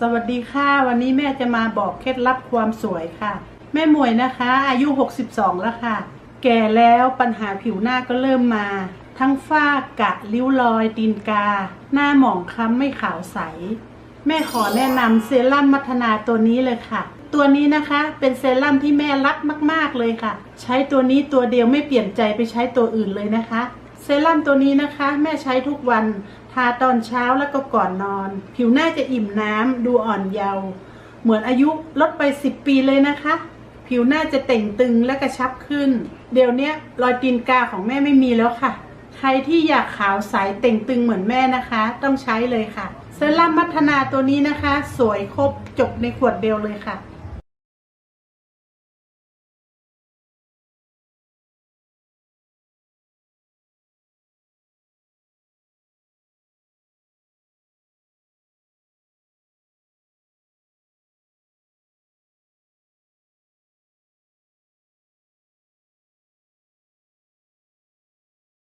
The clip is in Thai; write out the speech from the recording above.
สวัสดีค่ะ วันนี้แม่จะมาบอกเคล็ดลับความสวยค่ะ แม่หมวยนะคะ อายุ 62 แล้วค่ะ แก่แล้วปัญหาผิวหน้าก็เริ่มมา ทั้งฝ้ากระริ้วรอยตีนกา หน้าหมองคล้ำไม่ขาวใส แม่ขอแนะนำเซรั่มมัทนาตัวนี้เลยค่ะ ตัวนี้นะคะเป็นเซรั่มที่แม่รักมาก ๆเลยค่ะ ใช้ตัวนี้ตัวเดียวไม่เปลี่ยนใจไปใช้ตัวอื่นเลยนะคะ เซรั่มตัวนี้นะคะ แม่ใช้ทุกวันทาตอนเช้าแล้วก็ก่อนนอน ผิวหน้าจะอิ่มน้ำดูอ่อนเยาว์เหมือนอายุลดไป 10 ปีเลยนะคะ ผิวหน้าจะเต่งตึงและกระชับขึ้น เดี๋ยวนี้รอยตีนกาของแม่ไม่มีแล้วค่ะ ใครที่อยากขาวใสเต่งตึงเหมือนแม่นะคะ ต้องใช้เลยค่ะ เซรั่มมัทนาตัวนี้นะคะ สวยครบจบในขวดเดียวเลยค่ะ